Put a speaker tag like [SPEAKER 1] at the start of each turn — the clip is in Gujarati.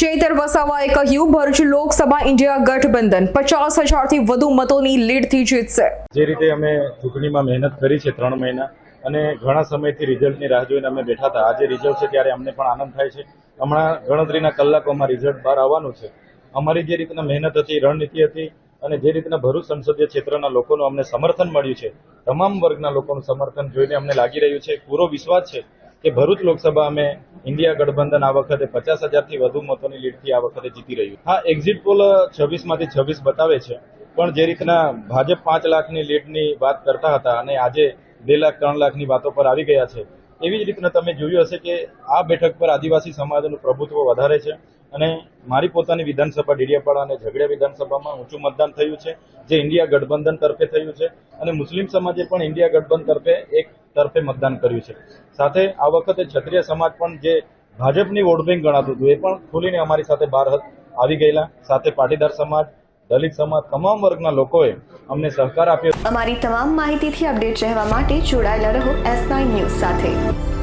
[SPEAKER 1] ચેતર વસાવાએ કહ્યું, ભરૂચ લોકસભા ઇન્ડિયા ગઠબંધન પચાસ હજારથી વધુ મતોની લીડથી જીતશે.
[SPEAKER 2] જે રીતે અમે ચૂંટણીમાં મહેનત કરી છે ત્રણ મહિના અને ઘણા સમયથી રિઝલ્ટની રાહ જોઈને અમે બેઠા હતા. આજે રિઝલ્ટ છે ત્યારે અમને પણ આનંદ થાય છે. હમણાં ગણતરીના કલાકોમાં રિઝલ્ટ બહાર આવવાનું છે. અમારી જે રીતના મહેનત હતી, રણનીતિ હતી અને જે રીતના ભરૂચ સંસદીય ક્ષેત્રના લોકોનું અમને સમર્થન મળ્યું છે, તમામ વર્ગના લોકોનું સમર્થન જોઈને અમને લાગી રહ્યું છે. પૂરો વિશ્વાસ છે કે ભરૂચ લોકસભા અમે ઇન્ડિયા ગઠબંધન આ વખતે પચાસ હજારથી વધુ મતોની લીડથી આ વખતે જીતી રહ્યું હા એક્ઝિટ પોલ છવ્વીસમાંથી છવ્વીસ બતાવે છે. પણ જે રીતના ભાજપ પાંચ લાખની લીડની વાત કરતા હતા અને આજે બે લાખ, ત્રણ લાખની વાતો પર આવી ગયા છે, એવી જ રીતના તમે જોયું હશે કે આ બેઠક પર આદિવાસી સમાજનું પ્રભુત્વ વધારે છે. અને મારી પોતાની વિધાનસભા ડેડિયાપાડા અને ઝઘડિયા વિધાનસભામાં ઊંચું મતદાન થયું છે, જે ઇન્ડિયા ગઠબંધન તરફે થયું છે અને મુસ્લિમ સમાજે પણ ઇન્ડિયા ગઠબંધન તરફે એક તરફે મતદાન કર્યું છે. સાથે આ વખતે ક્ષત્રિય સમાજ પણ જે ભાજપની વોટ બેંક ગણાતું હતું, એ પણ ખુલીને અમારી સાથે બહાર આવી ગયેલા. સાથે પાટીદાર સમાજ, દલિત સમાજ, તમામ વર્ગના લોકોએ અમને સહકાર આપ્યો.
[SPEAKER 3] અમારી તમામ માહિતીથી અપડેટ રહેવા માટે જોડાયેલા રહો એસ ન્યૂઝ સાથે.